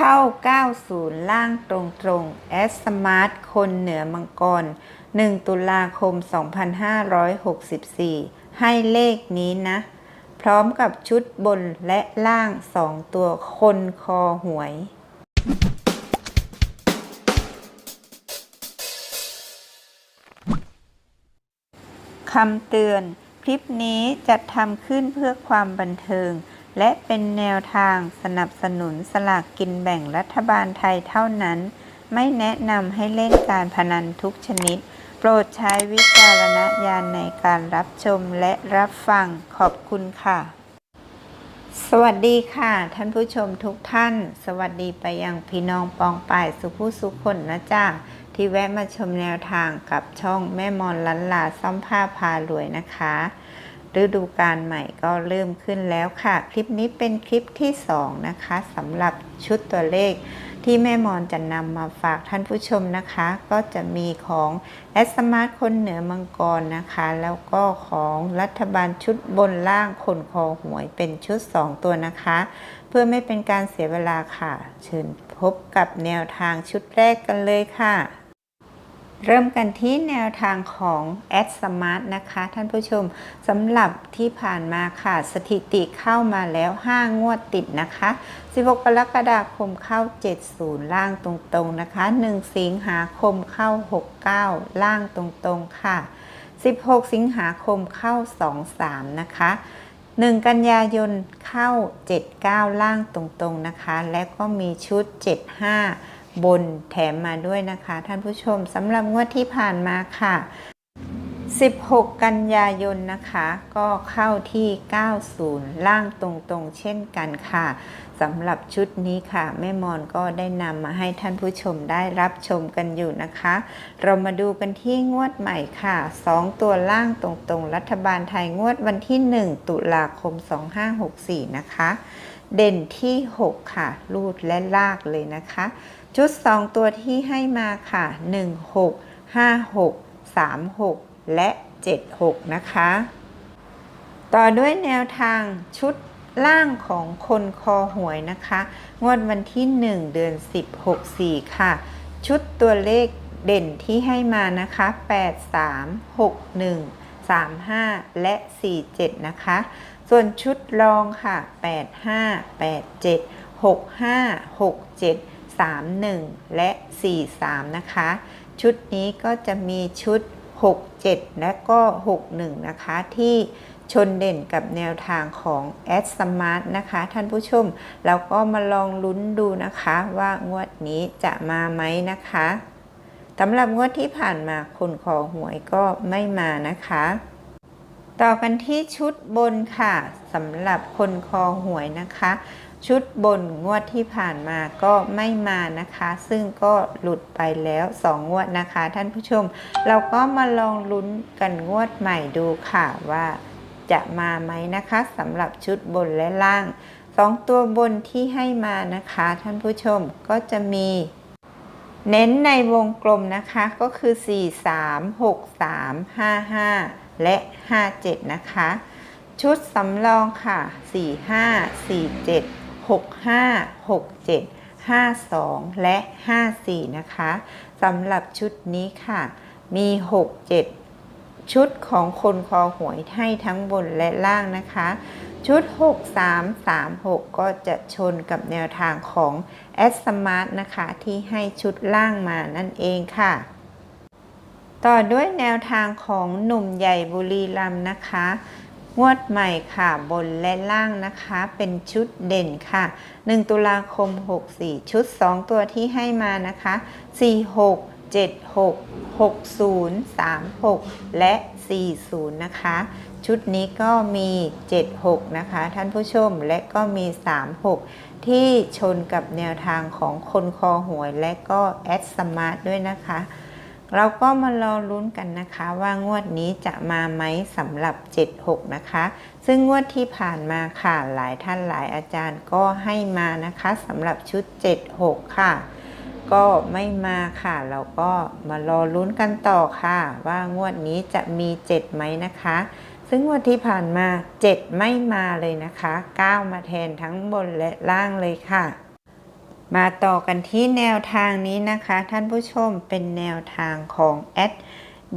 เข้า 90 ล่างตรงๆแอสสมาร์ทคนเหนือมังกร 1 ตุลาคม 2564 ให้เลขนี้นะ พร้อมกับชุดบนและล่าง 2 ตัวคนคอหวยคำเตือน คลิปนี้จัดทำขึ้นเพื่อความบันเทิง และเป็นแนวทางสนับสนุนสลากกินแบ่งรัฐบาลไทยเท่านั้น ไม่แนะนำให้เล่นการพนันทุกชนิด โปรดใช้วิจารณญาณในการรับชมและรับฟังขอบคุณค่ะ สวัสดีค่ะ ท่านผู้ชมทุกท่าน สวัสดีไปยังพี่น้องปองป่ายสุผู้สุคนนะจ้าที่แวะมาชมแนวทางกับช่องแม่มอนลันลาซ่อมผ้าพารวยนะคะ ฤดูกาลใหม่ก็เริ่มขึ้นแล้วค่ะ คลิปนี้เป็นคลิปที่ 2 นะคะสำหรับชุดตัวเลขที่แม่มอนจะนำมาฝากท่านผู้ชมนะคะ ก็จะมีของแอสมาร์ทคนเหนือมังกรนะคะ แล้วก็ของรัฐบาลชุดบนล่างคนคอหวยเป็นชุด 2 ตัวนะคะ เพื่อไม่เป็นการเสียเวลาค่ะ เชิญพบกับแนวทางชุดแรกกันเลยค่ะ เริ่มกันที่แนวทางของ a d Smart นะคะ ท่านผู้ชมสำหรับที่ผ่านมาค่ะ สถิติเข้ามาแล้ว 5 งวดติดนะคะ 16 กรกฎาคมเข้า 70 ล่างตรงๆนะคะ 1 สิงหาคมเข้า 69 ล่างตรงๆค่ะ 16 สิงหาคมเข้า 23 นะคะ 1 กันยายนเข้า 79 ล่างตรงๆนะคะ และก็มีชุด 75 บนแถมมาด้วยนะคะ ท่านผู้ชมสำหรับงวดที่ผ่านมาค่ะ 16 กันยายนนะคะ ก็เข้าที่ 90 ล่างตรงๆ เช่นกันค่ะสำหรับชุดนี้ค่ะ แม่มอนก็ได้นำมาให้ท่านผู้ชมได้รับชมกันอยู่นะคะ เรามาดูกันที่งวดใหม่ค่ะ 2 ตัวล่างตรงๆ รัฐบาลไทยงวดวันที่ 1 ตุลาคม 2564 นะคะ เด่นที่ 6 ค่ะรูดและลากเลยนะคะ ชุด 2 ตัวที่ให้มาค่ะ 1 6 5 6 3 6 และ 7 6 นะคะ ต่อด้วยแนวทางชุดล่างของคนคอหวยนะคะ งวดวันที่ 1 เดือน 10 64 ค่ะ ชุดตัวเลขเด่นที่ให้มานะคะ 8 3 6 1 3 5 และ 47 นะคะ ส่วนชุดรองค่ะ 8 5 8 7 6 5 6 7 31 และ 43 นะคะ ชุดนี้ก็จะมีชุด 67 และก็ 61 นะคะ ที่ชนเด่นกับแนวทางของ a d Smart นะคะ ท่านผู้ชมแล้วก็มาลองลุ้นดูนะคะว่างวดนี้จะมาไหมนะคะสำหรับงวดที่ผ่านมาคนขอหวยก็ไม่มานะคะ ต่อกันที่ชุดบนค่ะสำหรับคนคอหวยนะคะ ชุดบนงวดที่ผ่านมาก็ไม่มานะคะ ซึ่งก็หลุดไปแล้ว 2 งวดนะคะ ท่านผู้ชม เราก็มาลองลุ้นกันงวดใหม่ดูค่ะว่าจะมาไหมนะคะสำหรับชุดบนและล่าง 2 ตัวบนที่ให้มานะคะ ท่านผู้ชมก็จะมีเน้นในวงกลมนะคะก็คือ 4 3 6 3 5 5 และ 57 นะคะ ชุดสำรองค่ะ 4 5 4 7 6 5 6 7 5 2 และ 54 นะคะสำหรับชุดนี้ค่ะ มี 6 7 ชุดของคนคอหวยให้ทั้งบนและล่างนะคะ ชุด 6 3 3 6 ก็จะชนกับแนวทางของ a d Smart นะคะ ที่ให้ชุดล่างมานั่นเองค่ะ ต่อด้วยแนวทางของหนุ่มใหญ่บุรีรัมย์นะคะ งวดใหม่ค่ะบนและล่างนะคะเป็นชุดเด่นค่ะ 1 ตุลาคม 64 ชุด 2 ตัวที่ให้มานะคะ 46 76 60 36 และ 40 นะคะ ชุดนี้ก็มี 76 นะคะ ท่านผู้ชมและก็มี 36 ที่ชนกับแนวทางของคนคอหวยและก็แอดสมาร์ทด้วยนะคะ เราก็มารอลุ้นกันนะคะว่างวดนี้จะมาไหมสำหรับ 76 นะคะ ซึ่งงวดที่ผ่านมาค่ะหลายท่านหลายอาจารย์ก็ให้มานะคะสำหรับชุด 76 ค่ะ ก็ไม่มาค่ะ เราก็มารอลุ้นกันต่อค่ะ ว่างวดนี้จะมี 7 ไหมนะคะ ซึ่งงวดที่ผ่านมา 7 ไม่มาเลยนะคะ 9 มาแทนทั้งบนและล่างเลยค่ะ มาต่อกันที่แนวทางนี้นะคะ ท่านผู้ชมเป็นแนวทางของ at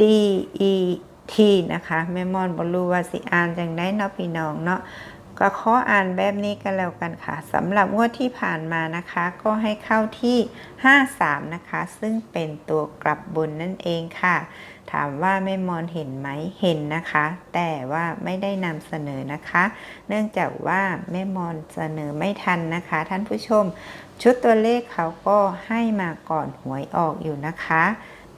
DET นะคะ แม่มอนบอลูว่าสิอ่านจังได้เนาะพี่น้องเนาะ ก็ขออ่านแบบนี้กันแล้วกันค่ะสำหรับงวดที่ผ่านมานะคะ ก็ให้เข้าที่ 53 นะคะ ซึ่งเป็นตัวกลับบนนั่นเองค่ะ ถามว่าแม่มอนเห็นไหมเห็นนะคะ แต่ว่าไม่ได้นำเสนอนะคะ เนื่องจากว่าแม่มอนเสนอไม่ทันนะคะ ท่านผู้ชม ชุดตัวเลขเขาก็ให้มาก่อนหวยออกอยู่นะคะ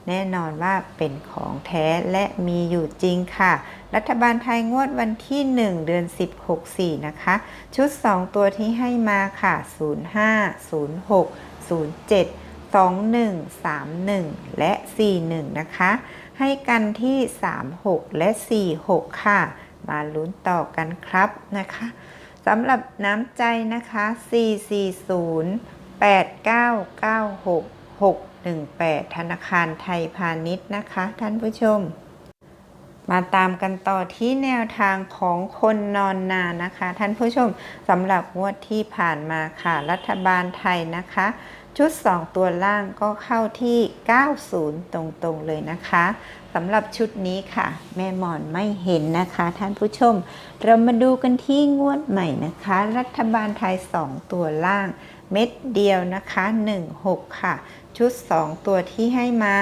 แน่นอนว่าเป็นของแท้และมีอยู่จริงค่ะ รัฐบาลไทยงวดวันที่ 1 เดือน10 64 นะคะ ชุด 2 ตัวที่ให้มาค่ะ 05 06 07 21 31 และ 41 นะคะ ให้กันที่ 36 และ 46 ค่ะ มาลุ้นต่อกันครับนะคะสำหรับน้ำใจนะคะ 440 8996 18 ธนาคารไทยพาณิชย์นะคะ ท่านผู้ชม มาตามกันต่อที่แนวทางของคนนอนนานนะคะ ท่านผู้ชมสำหรับงวดที่ผ่านมาค่ะ รัฐบาลไทยนะคะ ชุด 2 ตัวล่างก็เข้าที่ 90 ตรงๆเลยนะคะสำหรับชุดนี้ค่ะ แม่หมอนไม่เห็นนะคะ ท่านผู้ชม เรามาดูกันที่งวดใหม่นะคะ รัฐบาลไทย 2 ตัวล่างเม็ดเดียวนะคะ 16 ค่ะ ชุด 2 ตัวที่ให้มา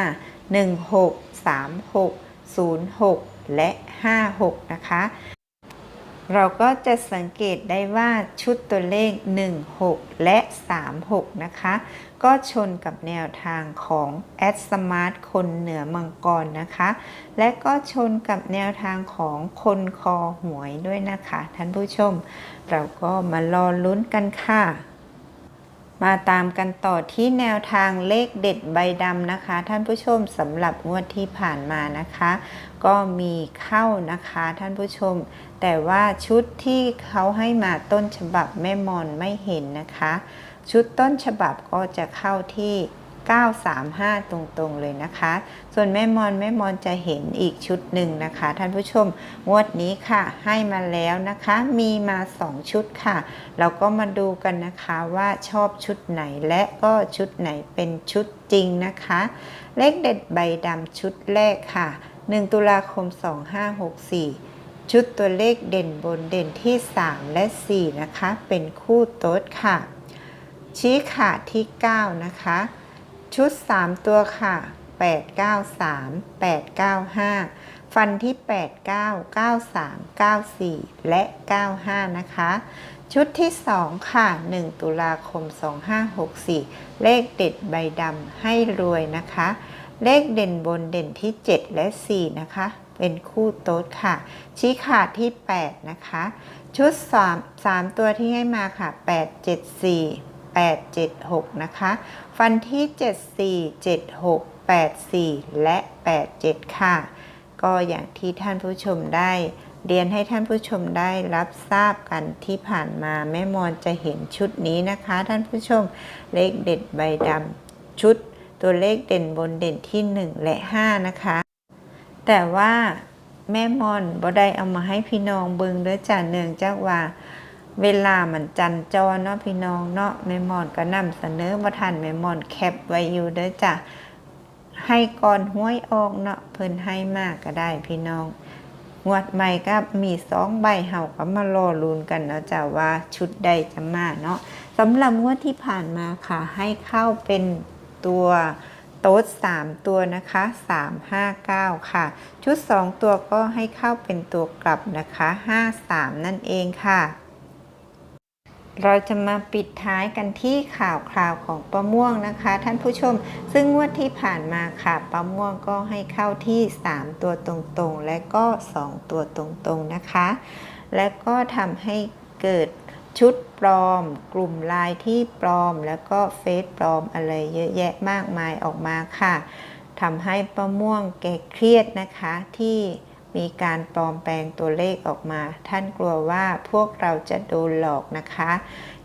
16 36 06 และ 56 นะคะ เราก็จะสังเกตได้ว่าชุดตัวเลข 16 และ 36 นะคะ ก็ชนกับแนวทางของแอดสมาร์ทคนเหนือมังกรนะคะ และก็ชนกับแนวทางของคนคอหวยด้วยนะคะ ท่านผู้ชม เราก็มารอลุ้นกันค่ะ มาตามกันต่อที่แนวทางเลขเด็ดใบดำนะคะ ท่านผู้ชมสำหรับงวดที่ผ่านมานะคะ ก็มีเข้านะคะท่านผู้ชม แต่ว่าชุดที่เขาให้มาต้นฉบับแม่มอนไม่เห็นนะคะ ชุดต้นฉบับก็จะเข้าที่ 935 ตรงๆเลยนะคะ ส่วนแม่มอนแม่มอนจะเห็นอีกชุดหนึ่งนะคะ ท่านผู้ชมงวดนี้ค่ะ ให้มาแล้วนะคะ มีมา 2 ชุดค่ะ เราก็มาดูกันนะคะว่าชอบชุดไหนและก็ชุดไหนเป็นชุดจริงนะคะ เลขเด็ดใบดำชุดแรกค่ะ 1 ตุลาคม 2564ชุดตัวเลขเด่นบนเด่นที่ 3 และ 4 นะคะ เป็นคู่โต๊ดค่ะ ชี้ขาดที่ 9 นะคะ ชุด 3 ตัวค่ะ 893 895 ฟันที่ 89 93 94 และ 95 นะคะ ชุดที่ 2 ค่ะ 1 ตุลาคม 2564 เลขเด็ดใบดำให้รวยนะคะ เลขเด่นบนเด่นที่ 7 และ 4 นะคะ เป็นคู่โต๊ดค่ะ ชี้ขาดที่ 8 นะคะ ชุด 3 3 ตัวที่ให้มาค่ะ 874 876 นะคะ ฟันที่ 74 76 84 และ 87 ค่ะ ก็อย่างที่ท่านผู้ชมได้เรียนให้ท่านผู้ชมได้รับทราบกันที่ผ่านมาแม่มอนจะเห็นชุดนี้นะคะ ท่านผู้ชมเลขเด็ดใบดำชุดตัวเลขเด่นบนเด่นที่ 1 และ 5 นะคะ แต่ว่าแม่มอนบ่ได้เอามาให้พี่น้องเบิงเด้อจ้าเนืองจากว่า เวลามันจันจอเนาะพี่น้องเนาะแม่มอนก็นำเสนอบ่ทันแม่มอนแคปไว้อยู่เด้อจ้ะให้ก่อนห้วยออกเนาะเพิ่นให้มากก็ได้พี่น้องงวดใหม่ก็มีสองใบเฮาก็มารอลุ้นกันเนาะจ้ะว่าชุดใดจะมาเนาะสำหรับงวดที่ผ่านมาค่ะ ให้เข้าเป็นตัวโต๊ด3ตัวนะคะ 359 ค่ะ ชุด 2 ตัวก็ให้เข้าเป็นตัวกลับนะคะ 53 นั่นเองค่ะ เราจะมาปิดท้ายกันที่ข่าวคราวของป้าม่วงนะคะ ท่านผู้ชม ซึ่งงวดที่ผ่านมาค่ะป้าม่วงก็ให้เข้าที่ 3 ตัวตรงๆ และก็ 2 ตัวตรงๆนะคะ และก็ทำให้เกิดชุดปลอม กลุ่มลน์ที่ปลอม แล้วก็เฟซปลอมอะไรเยอะแยะมากมายออกมาค่ะทำให้ป้าม่วงแกเครียดนะคะที่ มีการปลอมแปลงตัวเลขออกมา ท่านกลัวว่าพวกเราจะโดนหลอกนะคะ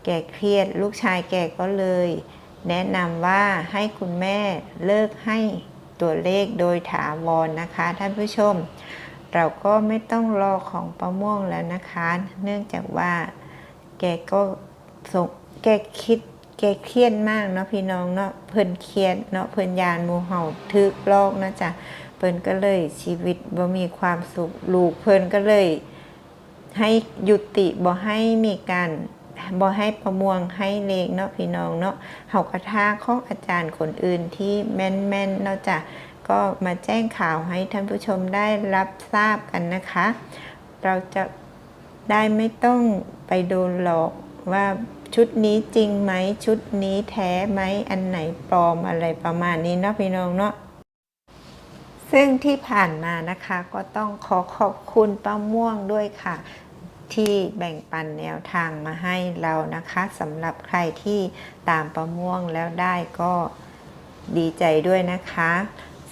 แกเครียดลูกชายแกก็เลย แนะนำว่าให้คุณแม่เลิกให้ตัวเลขโดยถาวรนนะคะ ท่านผู้ชม เราก็ไม่ต้องรอของป้าม่วงแล้วนะคะ เนื่องจากว่า แกก็แกคิดแกเครียดมากเนาะพี่น้องเนาะเพิ่นเครียดเนาะเพิ่นยานมูเห่าทึกลอกเนาะจ้ะ พิ่นก็เลย ชีวิตบ่มีความสุขลูกเพิ่นก็เลย ให้ยุติบ่ให้มีการบ่ให้ประมวงให้เลขเนาะพี่น้องเนาะเฮากระทาของอาจารย์คนอื่นที่แม่นๆเนาะจ้ะก็มาแจ้งข่าวให้ท่านผู้ชมได้รับทราบกันนะคะ เราจะได้ไม่ต้องไปโดนหลอกว่าชุดนี้จริงไหมชุดนี้แท้ไหมอันไหนปลอมอะไรประมาณนี้เนาะพี่น้องเนาะ ซึ่งที่ผ่านมานะคะก็ต้องขอขอบคุณป้าม่วงด้วยค่ะ ที่แบ่งปันแนวทางมาให้เรานะคะสำหรับใครที่ตามป้าม่วงแล้วได้ก็ดีใจด้วยนะคะ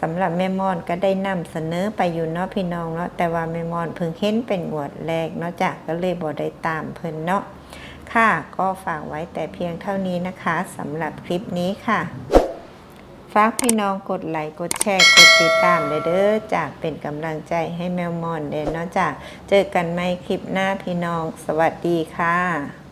สำหรับแม่มอนก็ได้นำเสนอไปอยู่เนาะพี่น้องเนาะแต่ว่าแม่มอนเพิ่งเห็นเป็นงวดแรกเนาะจ้ะก็เลยบ่ได้ตามเพิ่นเนาะค่ะ ก็ฝากไว้แต่เพียงเท่านี้นะคะสำหรับคลิปนี้ค่ะ ฝากพี่น้องกดไลค์กดแชร์กดติดตามเด้อจากเป็นกำลังใจให้แมวมอนเด้นาะจ้ะเจอกันไหม่คลิปหน้าพี่น้องสวัสดีค่ะ